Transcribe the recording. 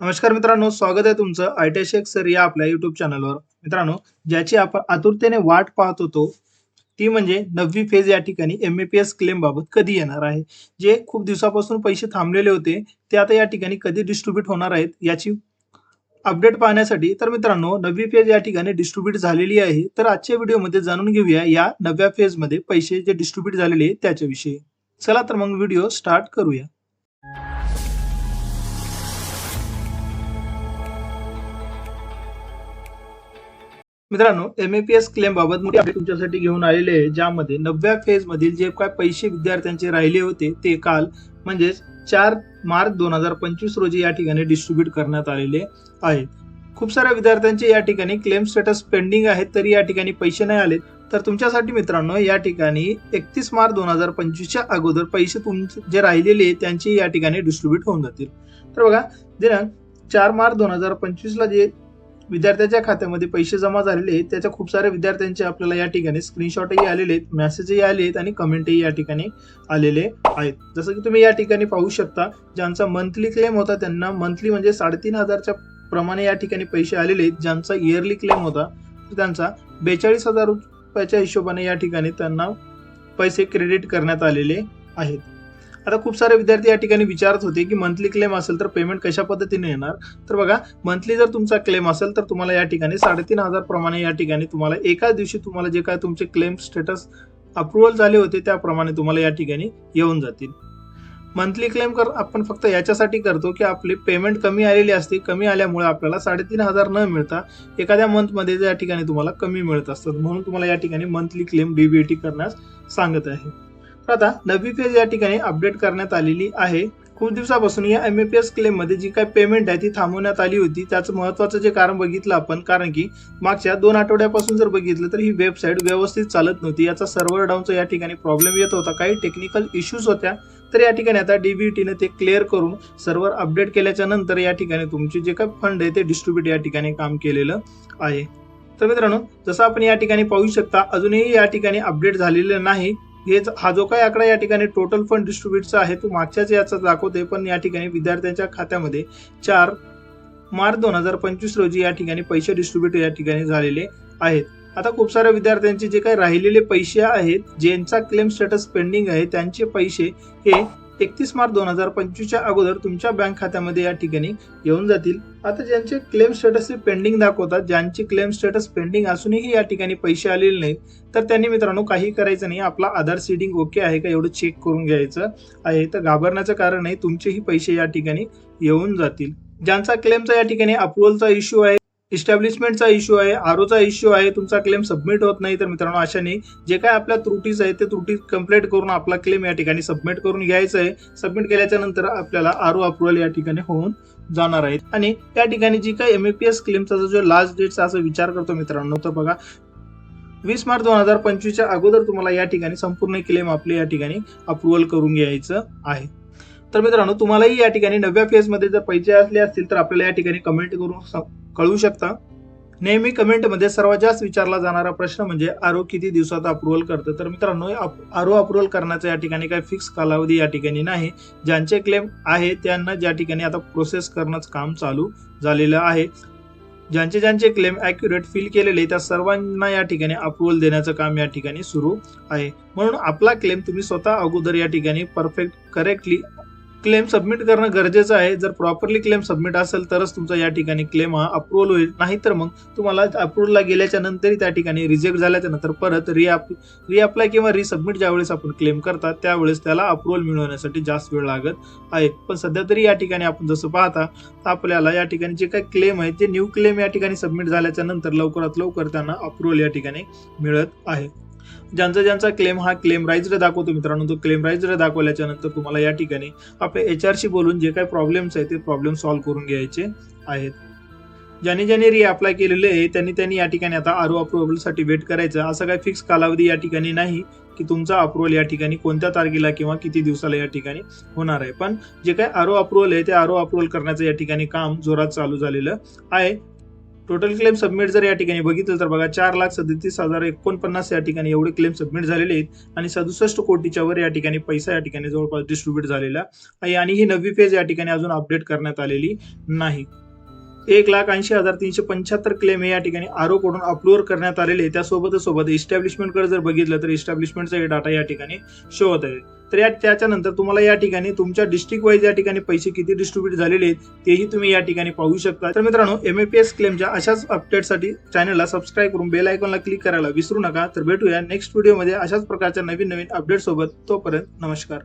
नमस्कार मित्रांनो स्वागत आहे तुमचं आयटेशेक सर या आपल्या युट्यूब चॅनलवर मित्रांनो ज्याची आपण आतुरतेने वाट पाहत होतो ती म्हणजे नववी फेज या ठिकाणी M A P S claim बाबत कधी येणार आहे? जे खूप दिवसापासून पैसे थांबलेले होते ते आता या ठिकाणी कधी डिस्ट्रीब्यूट होणार आहेत याची अपडेट पाहण्यासाठी तर मित्रांनो नववी फेज या ठिकाणी डिस्ट्रीब्यूट झालेली आहे. तर आजच्या व्हिडिओमध्ये जाणून घेऊया या नव्या फेजमध्ये पैसे जे डिस्ट्रीब्यूट झालेले आहेत त्याच्याविषयी. चला तर मग व्हिडिओ स्टार्ट करूया. मित्रांनो M A P S claim बाबत मोठी अपडेट तुमच्यासाठी घेऊन आलेले आहे ज्यामध्ये नवव्या फेज मधील जे काय पैसे विद्यार्थ्यांचे राहिले होते ते काल म्हणजेच चार मार्च दोन हजार पंचवीस रोजी या ठिकाणी डिस्ट्रीब्यूट करण्यात आलेले आहेत. खूप साऱ्या विद्यार्थ्यांचे या ठिकाणी क्लेम स्टेटस पेंडिंग आहेत तरी या ठिकाणी पैसे नाही आले तर तुमच्यासाठी मित्रांनो या ठिकाणी एकतीस मार्च दोन हजार पंचवीसच्या अगोदर पैसे तुमचे जे राहिलेले आहेत, त्यांचे या ठिकाणी डिस्ट्रीब्यूट होऊन जातील. तर बघा दिनांक चार मार्च दोन हजार पंचवीसला जे विद्यार्थ्याच्या खात्यामध्ये पैसे जमा झालेले आहेत. त्याच्या खूप साऱ्या विद्यार्थ्यांचे आपल्याला या ठिकाणी स्क्रीनशॉटही आलेले आहेत मेसेजही आले आहेत आणि कमेंटही या ठिकाणी आलेले आहेत. जसं की तुम्ही या ठिकाणी पाहू शकता ज्यांचा मंथली क्लेम होता त्यांना मंथली म्हणजे साडेतीन हजारच्या प्रमाणे या ठिकाणी पैसे आलेले आहेत. ज्यांचा इयरली क्लेम होता तर त्यांचा बेचाळीस हजार रुपयाच्या हिशोबाने या ठिकाणी त्यांना पैसे क्रेडिट करण्यात आलेले आहेत. आता खूप सारे विद्यार्थी या ठिकाणी विचारत होते की मंथली क्लेम असेल तर पेमेंट कशा पद्धतीने येणार? तर बघा मंथली जर तुमचा क्लेम असेल तर तुम्हाला या ठिकाणी साडेतीन हजार प्रमाणे या ठिकाणी तुम्हाला एकाच दिवशी तुम्हाला जे काय तुमचे क्लेम स्टेटस अप्रुव्हल झाले होते त्याप्रमाणे तुम्हाला या ठिकाणी येऊन जातील. मंथली क्लेम कर आपण फक्त याच्यासाठी करतो की आपली पेमेंट कमी आलेली असते. कमी आल्यामुळे आपल्याला साडेतीन हजार न मिळता एखाद्या मंथमध्ये या ठिकाणी तुम्हाला कमी मिळत असतात. म्हणून तुम्हाला या ठिकाणी मंथली क्लेम डीबीटी करण्यास सांगत आहे. आता नवी फेज या ठिकाणी अपडेट करण्यात आलेली आहे. खूप दिवसापासून या एम ए पी एस क्लेममध्ये जी काय पेमेंट आहे ती थांबवण्यात आली होती. त्याचं महत्वाचं जे कारण बघितलं आपण कारण की मागच्या दोन आठवड्यापासून जर बघितलं तर ही वेबसाईट व्यवस्थित चालत नव्हती. याचा सर्व्हर डाऊनचा या ठिकाणी प्रॉब्लेम येत होता. काही टेक्निकल इश्यूज होत्या. तर या ठिकाणी आता डीबीटीने ते क्लिअर करून सर्व्हर अपडेट केल्याच्यानंतर या ठिकाणी तुमचे जे काही फंड आहे ते डिस्ट्रीब्यूट या ठिकाणी काम केलेलं आहे. तर मित्रांनो जसं आपण या ठिकाणी पाहू शकता अजूनही या ठिकाणी अपडेट झालेलं नाही. हे हा जो काही आकडा या ठिकाणी टोटल फंड डिस्ट्रीब्यूटचा आहे तो मागच्याच याचा दाखवते पण या ठिकाणी विद्यार्थ्यांच्या खात्यामध्ये चार मार्च दोन हजार पंचवीस रोजी या ठिकाणी पैसे डिस्ट्रीब्यूट या ठिकाणी झालेले आहेत. आता खूप साऱ्या विद्यार्थ्यांचे जे काही राहिलेले पैसे आहेत ज्यांचा क्लेम स्टेटस पेंडिंग आहे त्यांचे पैसे हे एकतीस मार्च दोन हजार पंचवीसच्या अगोदर तुमच्या बँक खात्यामध्ये या ठिकाणी येऊन जातील. आता ज्यांचे क्लेम स्टेटस पेंडिंग दाखवतात ज्यांचे क्लेम स्टेटस पेंडिंग असूनही या ठिकाणी पैसे आलेले नाहीत तर त्यांनी मित्रांनो काही करायचं नाही. आपला आधार सीडिंग ओके आहे का एवढं चेक करून घ्यायचं आहे. तर घाबरण्याचं कारण नाही तुमचेही पैसे या ठिकाणी येऊन जातील. ज्यांचा क्लेमचा या ठिकाणी अप्रुव्हलचा इश्यू आहे इस्टॅब्लिशमेंटचा इश्यू आहे आरोचा इश्यू आहे तुमचा क्लेम सबमिट होत नाही तर मित्रांनो अशाने जे काय आपल्या त्रुटीज आहेत ते त्रुटी कंप्लीट करून आपला क्लेम या ठिकाणी सबमिट करून घ्यायचं आहे. सबमिट केल्याच्यानंतर आपल्याला आरो अप्रुव्हल या ठिकाणी होऊन जाणार आहेत आणि या ठिकाणी जी काही एम ए पी एस क्लेमचा जो लास्ट डेटचा असा विचार करतो मित्रांनो तर बघा वीस मार्च दोन हजार पंचवीसच्या अगोदर तुम्हाला या ठिकाणी संपूर्ण क्लेम आपले या ठिकाणी अप्रुव्हल करून घ्यायचं आहे. तर मित्रांनो तुम्हालाही या ठिकाणी नव्या फेजमध्ये जर पैसे असले असतील तर आपल्याला या ठिकाणी कमेंट करून कळवू शकता? नेहमी कमेंटमध्ये सर्वात जास्त विचारला जाणारा प्रश्न म्हणजे आरो किती दिवसात अप्रुव्हल करतं? तर मित्रांनो आरो अप्रुव्हल करण्याचा या ठिकाणी काही फिक्स कालावधी या ठिकाणी नाही. ज्यांचे क्लेम आहे त्यांना ज्या ठिकाणी आता प्रोसेस करणंच काम चालू झालेलं आहे. ज्यांचे ज्यांचे क्लेम ॲक्युरेट फिल केलेले त्या सर्वांना या ठिकाणी अप्रुव्हल देण्याचं काम या ठिकाणी सुरू आहे. म्हणून आपला क्लेम तुम्ही स्वतः अगोदर या ठिकाणी परफेक्ट करेक्टली क्लेम सबमिट करणं गरजेचं आहे. जर प्रॉपरली क्लेम सबमिट असेल तरच तुमचा या ठिकाणी क्लेम हा अप्रुव्हल होईल. नाहीतर मग तुम्हाला अप्रुव्हलला गेल्याच्या नंतरही त्या ठिकाणी रिजेक्ट झाल्याच्यानंतर परत रिअप रिअप्लाय किंवा रिसबमिट ज्यावेळेस आपण क्लेम करतात त्यावेळेस त्याला अप्रुव्हल मिळवण्यासाठी जास्त वेळ लागत आहे. पण सध्या तरी या ठिकाणी आपण जसं पाहता तर आपल्याला या ठिकाणी जे काही क्लेम आहे ते न्यू क्लेम या ठिकाणी सबमिट झाल्याच्यानंतर लवकरात लवकर त्यांना अप्रुव्हल या ठिकाणी मिळत आहे. ज्यांचा ज्यांचा क्लेम हा क्लेम राईजर दाखवतो मित्रांनो तो क्लेम राईजर दाखवल्याच्या नंतर तुम्हाला या ठिकाणी आपल्या एच आरशी बोलून जे काही प्रॉब्लेम्स आहेत ते प्रॉब्लेम सॉल्व्ह करून घ्यायचे आहेत. ज्यांनी ज्याने री अप्लाय केलेले आहे त्यांनी त्यांनी या ठिकाणी आता आरो अप्रुव्हलसाठी वेट करायचं. असं काही फिक्स कालावधी या ठिकाणी नाही की तुमचा अप्रुव्हल या ठिकाणी कोणत्या तारखेला किंवा किती दिवसाला या ठिकाणी होणार आहे. पण जे काही आरो अप्रुव्हल आहे ते आरो अप्रुव्हल करण्याचं या ठिकाणी काम जोरात चालू झालेलं आहे. टोटल क्लेम सबमिट जर या ठिकाणी बघितलं तर बघा चार लाख सदतीस हजार एकोणपन्नास या ठिकाणी एवढे क्लेम सबमिट झालेले आहेत आणि सदुसष्ट कोटीच्या वर या ठिकाणी पैसा या ठिकाणी जवळपास डिस्ट्रीब्यूट झालेला आहे. आणि ही नवी फेज या ठिकाणी अजून अपडेट करण्यात आलेली नाही. एक लाख ऐंशी हजार तीनशे पंच्याहत्तर क्लेम हे या ठिकाणी आरोकडून अपलोड करण्यात आलेले आहे. त्यासोबतच सोबत इस्टॅब्लिशमेंटकडे जर बघितलं तर इस्टॅब्लिशमेंटचा डाटा या ठिकाणी शो होत आहे. तर या त्याच्यानंतर तुम्हाला या ठिकाणी तुमच्या डिस्ट्रिक्ट वाईज या ठिकाणी पैसे किती डिस्ट्रीब्यूट झालेले आहेत तेही तुम्ही या ठिकाणी पाहू शकता. तर मित्रांनो एमएपीएस क्लेमच्या अशाच अपडेटसाठी चॅनलला सबस्क्राईब करून बेल आयकॉनला क्लिक करायला विसरू नका. तर भेटूया नेक्स्ट व्हिडिओमध्ये अशाच प्रकारच्या नवीन नवीन अपडेट सोबत. तोपर्यंत नमस्कार.